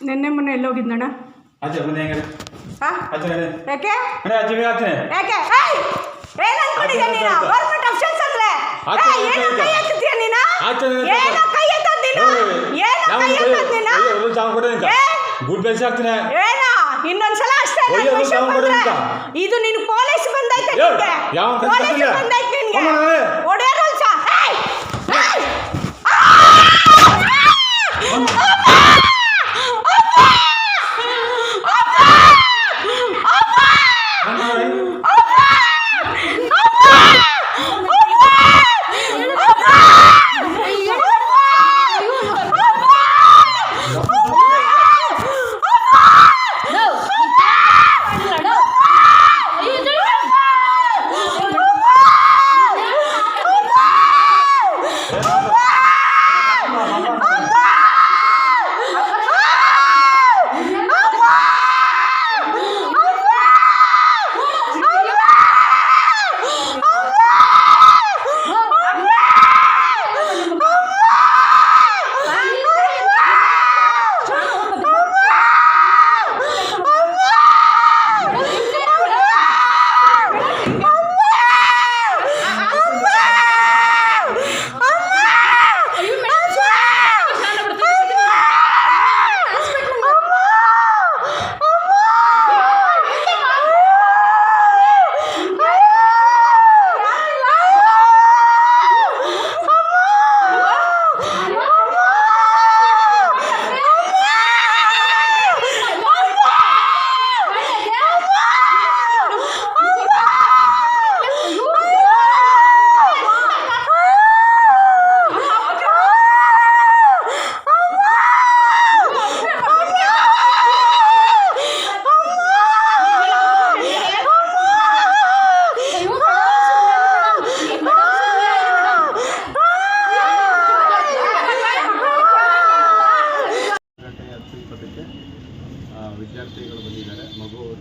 ನಿನ್ನೆ ಮೊನ್ನೆ ಎಲ್ಲೋಗಿದ್ನಣ್ಣ ಆಚೆ ಬನ್ನಿ ಹೆಂಗೆ ಹಾ? ಆಚೆ ನಡೆ. ಯಾಕೆ? ನಡೆ, ಆಚೆ ಆಚೆ. ಯಾಕೆ? ಏಯ್! ಏನ್ ಅನ್ಕೊಂಡಿದ್ಯಾ ನೀನು? ಗೌರ್ಮೆಂಟ್ ಅಂದ್ರೆ ಆಚೆ ಏಯ್, ಏನೋ ಆಚೆ ಕೈ ಎತ್ತುತ್ತೀಯ ನೀನು? ಆಚೆ ಆಚೆ. ಏನೋ ಕೈ ಎತ್ತದ್ ನೀನು? ಏನೋ ಕೈ ಎತ್ತದ್ ನೀನು? ಏ? ಗುಡ್ ಬೆಲ್ಸ್ ಹಾಕ್ತೀನಿ ಏನೋ? ಇನ್ನೊಂದ್ಸಲ ಅಷ್ಟೇ ಒಯ್ಯೋ, ಕೊಡು ಅಂತ. ಇದು ನಿನ್ ಪೊಲೀಸ್ ಬಂದೈತೆ ಏ, ನಿನ್ಗೆ. ಯಾವನ್ ಕೈ ಪೊಲೀಸ್ ಕಟ್ಟಿಲ್ಲ? ಬಂದೈತೆ ನಿನ್ಗೆ. ಹೋಗು ನಾಳೆ. ಒಡೆಯರ್ Hi.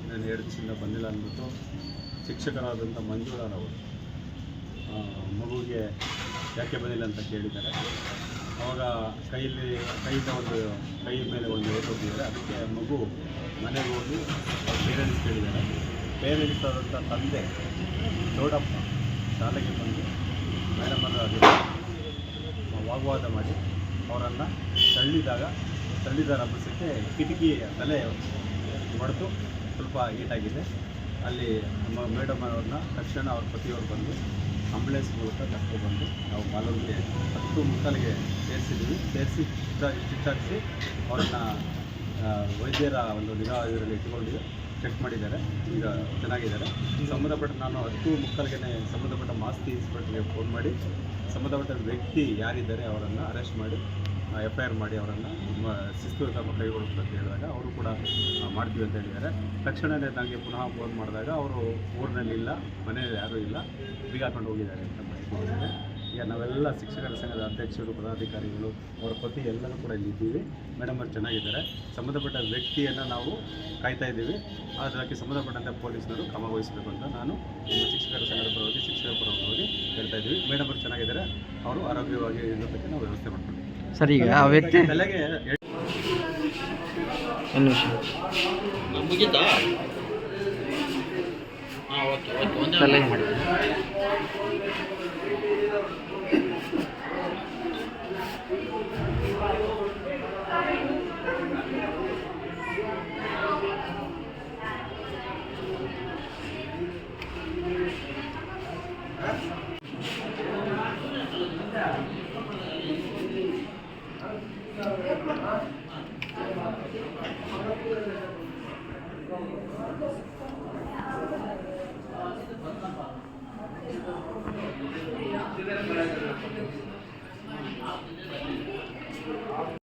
ನಾನು ಎರಡು ದಿವಸದಿಂದ ಬಂದಿಲ್ಲ ಅಂದ್ಬಿಟ್ಟು ಶಿಕ್ಷಕರಾದಂಥ ಮಂಜುಳಾರವರು ಮಗುವಿಗೆ ಯಾಕೆ ಬಂದಿಲ್ಲ ಅಂತ ಕೇಳಿದ್ದಾರೆ. ಅವಾಗ ಕೈಯಲ್ಲಿ ಕೈಯಿಂದ ಒಂದು ಕೈ ಮೇಲೆ ಒಂದು ಹೋಗಿದ್ದಾರೆ ಅದಕ್ಕೆ ಮಗು ಮನೆಗೆ ಹೋಗಿ ಪೇರೆಂಟ್ಸ್ ಕೇಳಿದ್ದಾರೆ. ಪೇರೆಂಟ್ಸ್ ಆದಂಥ ತಂದೆ ದೊಡ್ಡಪ್ಪ ಶಾಲೆಗೆ ಬಂದು ಮೇಡಮ್ ಅದು ವಾಗ್ವಾದ ಮಾಡಿ ಅವರನ್ನು ತಳ್ಳಿದಾಗ ತಳ್ಳಿದ ರಭಸಕ್ಕೆ ಕಿಟಕಿ ತಲೆ ಹೊಡೆದು ಸ್ವಲ್ಪ ಏಟಾಗಿದೆ ಅಲ್ಲಿ ನಮ್ಮ ಮೇಡಮ್ ಅವ್ರನ್ನ ತಕ್ಷಣ ಅವ್ರ ಪತಿಯವರು ಬಂದು ಆಂಬುಲೆನ್ಸ್ ಮೂಲಕ ಬಂದು ನಾವು ಮಾಲೂರಿಗೆ ಹತ್ತು ಮುಕ್ಕಾಲಿಗೆ ಸೇರಿಸಿದ್ವಿ ಸೇರಿಸಿ ಚಿತ್ತಾಡಿಸಿ ಅವ್ರನ್ನ ವೈದ್ಯರ ಒಂದು ನಿಗಾ ಇದರಲ್ಲಿ ಇಟ್ಕೊಂಡು ಚೆಕ್ ಮಾಡಿದ್ದಾರೆ. ಈಗ ಚೆನ್ನಾಗಿದ್ದಾರೆ. ಸಂಬಂಧಪಟ್ಟ ನಾನು ಹತ್ತು ಮುಕ್ಕಾಲಿಗೆ ಸಂಬಂಧಪಟ್ಟ ಮಾಸ್ತಿ ಇನ್ಸ್ಪೆಕ್ಟರ್ಗೆ ಫೋನ್ ಮಾಡಿ ಸಂಬಂಧಪಟ್ಟ ವ್ಯಕ್ತಿ ಯಾರಿದ್ದಾರೆ ಅವರನ್ನು ಅರೆಸ್ಟ್ ಮಾಡಿ ಎಫ್ ಐ ಆರ್ ಮಾಡಿ ಅವರನ್ನು ಶಿಸ್ತು ಕ್ರಮ ಕೈಗೊಳ್ಳುತ್ತೆ ಅಂತ ಹೇಳಿದಾಗ ಅವರು ಕೂಡ ಮಾಡ್ತೀವಿ ಅಂತ ಹೇಳಿದ್ದಾರೆ. ತಕ್ಷಣವೇ ನನಗೆ ಪುನಃ ಫೋನ್ ಮಾಡಿದಾಗ ಅವರು ಊರಿನಲ್ಲಿಲ್ಲ ಮನೆಯಲ್ಲಿ ಯಾರೂ ಇಲ್ಲ ಬೀಗ ಹಾಕೊಂಡು ಹೋಗಿದ್ದಾರೆ ಅಂತ ಬಂದಿದೆ. ಈಗ ನಾವೆಲ್ಲ ಶಿಕ್ಷಕರ ಸಂಘದ ಅಧ್ಯಕ್ಷರು, ಪದಾಧಿಕಾರಿಗಳು, ಅವರ ಪತಿ ಎಲ್ಲರೂ ಕೂಡ ಇಲ್ಲಿದ್ದೀವಿ ಮೇಡಮ್ ಅವರು ಚೆನ್ನಾಗಿದ್ದಾರೆ. ಸಂಬಂಧಪಟ್ಟ ವ್ಯಕ್ತಿಯನ್ನು ನಾವು ಕಾಯ್ತಾ ಇದ್ದೀವಿ. ಅದಕ್ಕೆ ಸಂಬಂಧಪಟ್ಟಂತೆ ಪೊಲೀಸ್ನವರು ಕ್ರಮ ವಹಿಸಬೇಕು ಅಂತ ನಾನು ಶಿಕ್ಷಕರ ಸಂಘದ ಪರವಾಗಿ, ಶಿಕ್ಷಕರ ಪರವಾಗಿ ಹೇಳ್ತಾ ಇದ್ದೀವಿ. ಮೇಡಮ್ ಅವರು ಚೆನ್ನಾಗಿದ್ದಾರೆ. ಅವರು ಆರೋಗ್ಯವಾಗಿ ಇರೋದಕ್ಕೆ ನಾವು ವ್ಯವಸ್ಥೆ ಮಾಡ್ಕೊಂಡಿದ್ದೀವಿ ಸರ್ ಈಗ ಆ ವ್ಯಕ್ತಿ? ಒಂದು ನಿಮಿಷ. ಮುಗಿತಾ ಹಾಂ Thank you.